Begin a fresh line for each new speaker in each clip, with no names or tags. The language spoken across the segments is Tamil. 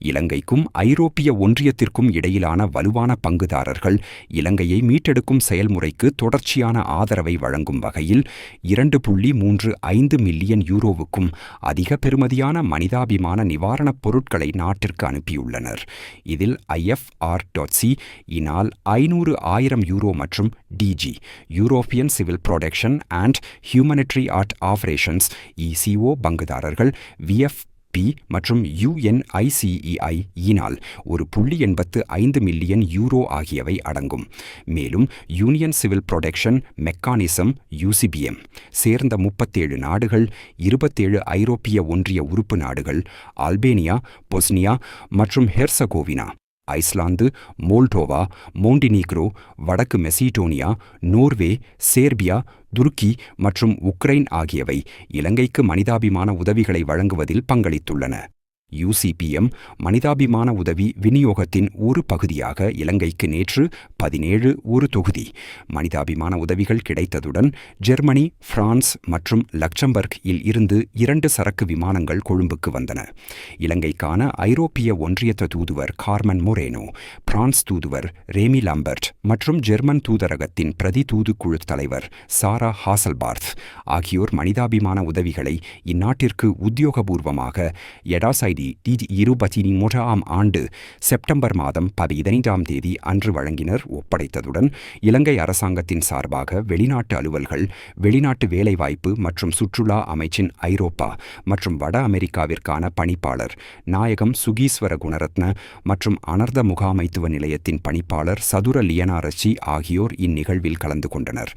இலங்கைக்கும் ஐரோப்பிய ஒன்றியத்திற்கும் இடையிலான வலுவான பங்குதாரர்கள் இலங்கையை மீட்டெடுக்கும் செயல்முறைக்கு தொடர்ச்சியான ஆதரவை வழங்கும் வகையில் இரண்டு புள்ளி மூன்று ஐந்து மில்லியன் யூரோவுக்கும் அதிக பெறுமதியான மனிதாபிமான நிவாரணப் பொருட்களை நாட்டிற்கு அனுப்பியுள்ளனர். இதில் ஐஎஃப்ஆர் டாட்சி இனால் ஐநூறு ஆயிரம் யூரோ மற்றும் DG European civil protection and humanitarian aid operations E C O பங்குதாரர்கள் விஎஃப் பி மற்றும் யுஎன்ஐசிஇஐ யினால் ஒரு புள்ளி எண்பத்து ஐந்து மில்லியன் யூரோ ஆகியவை அடங்கும். மேலும் union civil protection mechanism UCPM சேர்ந்த முப்பத்தேழு நாடுகள் இருபத்தேழு ஐரோப்பிய ஒன்றிய உறுப்பு நாடுகள் ஆல்பேனியா பொஸ்னியா மற்றும் ஹெர்சகோவினா. ஐஸ்லாந்து மோல்டோவா மோண்டினீக்ரோ வடக்கு மெசிடோனியா நோர்வே சேர்பியா துருக்கி மற்றும் உக்ரைன் ஆகியவை இலங்கைக்கு மனிதாபிமான உதவிகளை வழங்குவதில் பங்களித்துள்ளன. யூசிபிஎம் மனிதாபிமான உதவி விநியோகத்தின் ஒரு பகுதியாக இலங்கைக்கு நேற்று பதினேழு ஒரு தொகுதி. மனிதாபிமான உதவிகள் கிடைத்ததுடன் ஜெர்மனி பிரான்ஸ் மற்றும் லக்சம்பர்க் இல் இருந்து இரண்டு சரக்கு விமானங்கள் கொழும்புக்கு வந்தன. இலங்கைக்கான ஐரோப்பிய ஒன்றியத்த தூதுவர் கார்மன் மொரேனோ பிரான்ஸ் தூதுவர் ரேமி லாம்பர்ட் மற்றும் ஜெர்மன் தூதரகத்தின் பிரதி தூதுக்குழு தலைவர் சாரா ஹாசல்பார்த் ஆகியோர் மனிதாபிமான உதவிகளை இந்நாட்டிற்கு உத்தியோகபூர்வமாக எடாசைட் தேதி டி இருபத்தி மூன்றாம் ஆண்டு செப்டம்பர் மாதம் பதினைந்தாம் தேதி அன்று வழங்கினர் ஒப்படைத்ததுடன் இலங்கை அரசாங்கத்தின் சார்பாக வெளிநாட்டு அலுவல்கள் வெளிநாட்டு வேலைவாய்ப்பு மற்றும் சுற்றுலா அமைச்சின் ஐரோப்பா மற்றும் வட அமெரிக்காவிற்கான பணிப்பாளர் நாயகம் சுகீஸ்வர குணரத்ன மற்றும் அனர்த முகாமைத்துவ நிலையத்தின் பணிப்பாளர் சதுர லியனாரச்சி ஆகியோர் இந்நிகழ்வில் கலந்து கொண்டனர்.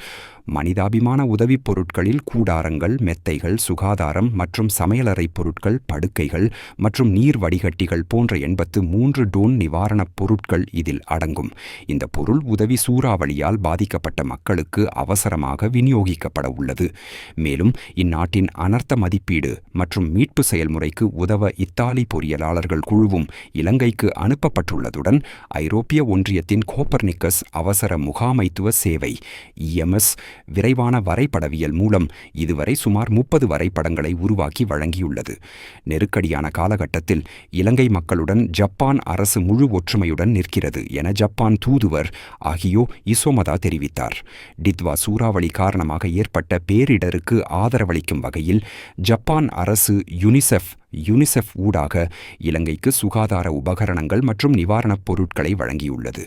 மனிதாபிமான உதவிப் பொருட்களில் கூடாரங்கள் மெத்தைகள் சுகாதாரம் மற்றும் சமையலறை பொருட்கள் படுக்கைகள் மற்றும் நீர் வடிகட்டிகள் போன்ற எண்பத்து மூன்று டோன் நிவாரணப் பொருட்கள் இதில் அடங்கும். இந்த பொருள் உதவி சூறாவளியால் பாதிக்கப்பட்ட மக்களுக்கு அவசரமாக விநியோகிக்கப்பட உள்ளது. மேலும் இந்நாட்டின் அனர்த்த மதிப்பீடு மற்றும் மீட்பு செயல்முறைக்கு உதவ இத்தாலி பொறியியலாளர்கள் குழுவும் இலங்கைக்கு அனுப்பப்பட்டுள்ளதுடன் ஐரோப்பிய ஒன்றியத்தின் கோப்பர்னிக்கஸ் அவசர முகாமைத்துவ சேவை இஎம்எஸ் விரைவான வரைபடவியல் மூலம் இதுவரை சுமார் முப்பது வரைபடங்களை உருவாக்கி வழங்கியுள்ளது. நெருக்கடியான காலகட்டத்தில் இலங்கை மக்களுடன் ஜப்பான் அரசு முழு ஒற்றுமையுடன் நிற்கிறது என ஜப்பான் தூதுவர் ஆகியோ இசோமதா தெரிவித்தார். டித்வா சூறாவளி காரணமாக ஏற்பட்ட பேரிடருக்கு ஆதரவளிக்கும் வகையில் ஜப்பான் அரசு யுனிசெஃப் யுனிசெஃப் ஊடாக இலங்கைக்கு சுகாதார உபகரணங்கள் மற்றும் நிவாரணப் பொருட்களை வழங்கியுள்ளது.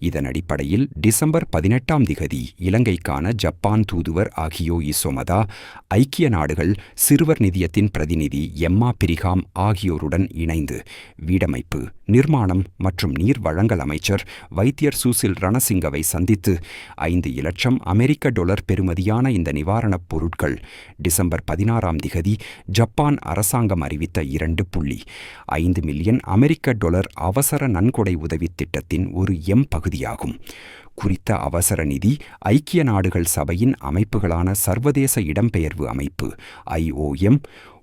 இதன் அடிப்படையில் டிசம்பர் பதினெட்டாம் திகதி இலங்கைக்கான ஜப்பான் தூதுவர் ஆகியோ இசோமதா ஐக்கிய நாடுகள் சிறுவர் நிதியத்தின் பிரதிநிதி எம்மா பிரிகாம் ஆகியோருடன் இணைந்து வீடமைப்பு நிர்மாணம் மற்றும் நீர் வழங்கல் அமைச்சர் வைத்தியர் சூசில் ரணசிங்கவை சந்தித்து ஐந்து இலட்சம் அமெரிக்க டொலர் பெறுமதியான இந்த நிவாரணப் பொருட்கள் டிசம்பர் பதினாறாம் திகதி ஜப்பான் அரசாங்கம் அறிவி அறிவித்த இரண்டு புள்ளி. ஐந்து மில்லியன் அமெரிக்க டொலர் அவசர நன்கொடை உதவி திட்டத்தின் ஒரு எம் பகுதியாகும். குறித்த அவசர நிதி ஐக்கிய நாடுகள் சபையின் அமைப்புகளான சர்வதேச இடம்பெயர்வு அமைப்பு ஐஓஎம்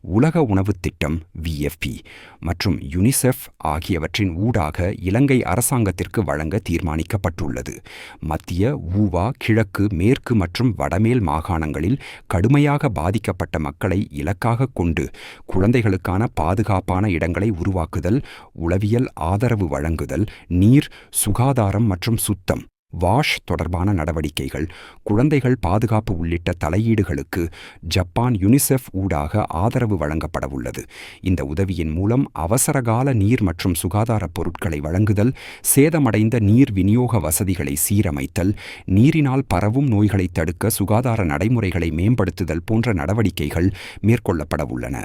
உலக உணவுத் திட்டம் விஎஃப்பி மற்றும் யுனிசெஃப் ஆகியவற்றின் ஊடாக இலங்கை அரசாங்கத்திற்கு வழங்க தீர்மானிக்கப்பட்டுள்ளது. மத்திய ஊவா கிழக்கு மேற்கு மற்றும் வடமேல் மாகாணங்களில் கடுமையாக பாதிக்கப்பட்ட மக்களை இலக்காக கொண்டு குழந்தைகளுக்கான பாதுகாப்பான இடங்களை உருவாக்குதல் உளவியல் ஆதரவு வழங்குதல் நீர் சுகாதாரம் மற்றும் சுத்தம் வாஷ் தொடர்பான நடவடிக்கைகள் குழந்தைகள் பாதுகாப்பு உள்ளிட்ட தலையீடுகளுக்கு ஜப்பான் யுனிசெஃப் ஊடாக ஆதரவு வழங்கப்படவுள்ளது இந்த உதவியின் மூலம் அவசரகால நீர் மற்றும் சுகாதார பொருட்களை வழங்குதல் சேதமடைந்த நீர் விநியோக வசதிகளை சீரமைத்தல் நீரினால் பரவும் நோய்களை தடுக்க சுகாதார நடைமுறைகளை மேம்படுத்துதல் போன்ற நடவடிக்கைகள் மேற்கொள்ளப்படவுள்ளன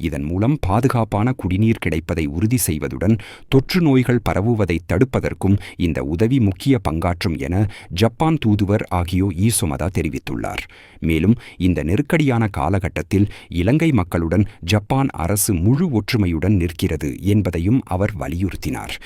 இதன் மூலம் பாதுகாப்பான குடிநீர் கிடைப்பதை உறுதி செய்வதுடன் தொற்று நோய்கள் பரவுவதை தடுப்பதற்கும் இந்த உதவி முக்கிய பங்காற்றும் என ஜப்பான் தூதுவர் ஆகியோ ஈசுமதா தெரிவித்துள்ளார். மேலும் இந்த நெருக்கடியான காலகட்டத்தில் இலங்கை மக்களுடன் ஜப்பான் அரசு முழு ஒற்றுமையுடன் நிற்கிறது என்பதையும் அவர் வலியுறுத்தினார்.